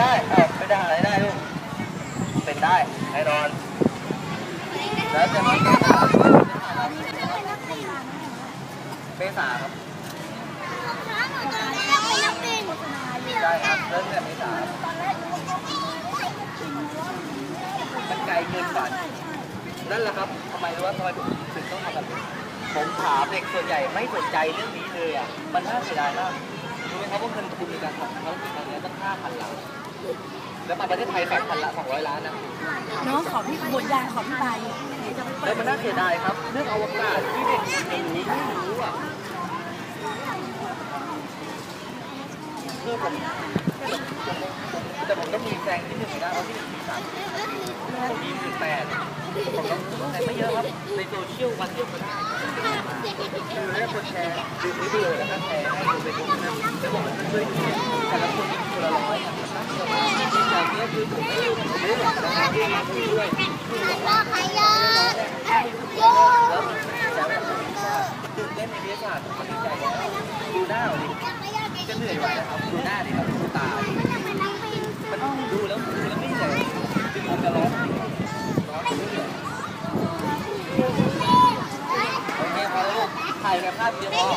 ได้เป็นทหารอะไรได้ลูก เป็นได้แน่นอน แล้วจะมาเป็นทหารเมษาครับใช่ครับเริ่มแต่เมษามันไกลเกินฝันนั่นแหละครับทำไมรู้ว่าทำไมผมถึงต้องทำแบบนี้ผมถามเด็กส่วนใหญ่ไม่สนใจเรื่องนี้เลยอะ มันน่าเสียดายมากรู้ไหมครับว่าเงินทุนในการของเขาครั้งนี้ตั้งห้าพันล้าน แล้วมาประเทศไทยแปดพันละสองร้อยล้านนะน้องขอพี่บทยางขอพี่ใบเดี๋ยวจะไปเปิแล้วดมันน่าเสียดายครับ เรื่องอวกาศที่เด็กจะรู้ไม่รู้อะคือผมแต่ผมต้องมีแซงที่หนึ่งนะเพราะที่หนึ่งมีสามผมมีหนึ่งแปดผมต้องแซงไม่เยอะครับ ในโซเชียลวันเดียวก็ได้คือให้คนแชร์ดูวิดีโอแล้วก็แชร์ให้ดูไปดูนะแล้วบอกว่าช่วยดูแต่ละคนมีคนละร้อยอะแตื่นเต้นในวิทยาศาสตร์ผมดีใจดูหน้าดิจะเหนื่อยไหวนะครับดูหน้าดิครับดูตามันดูแล้วดูแล้วไม่เหนื่อยจริงๆจะร้อนร้อนไม่เหนื่อยโอเคพอแล้วลูกถ่ายแค่ภาพเดียวพอ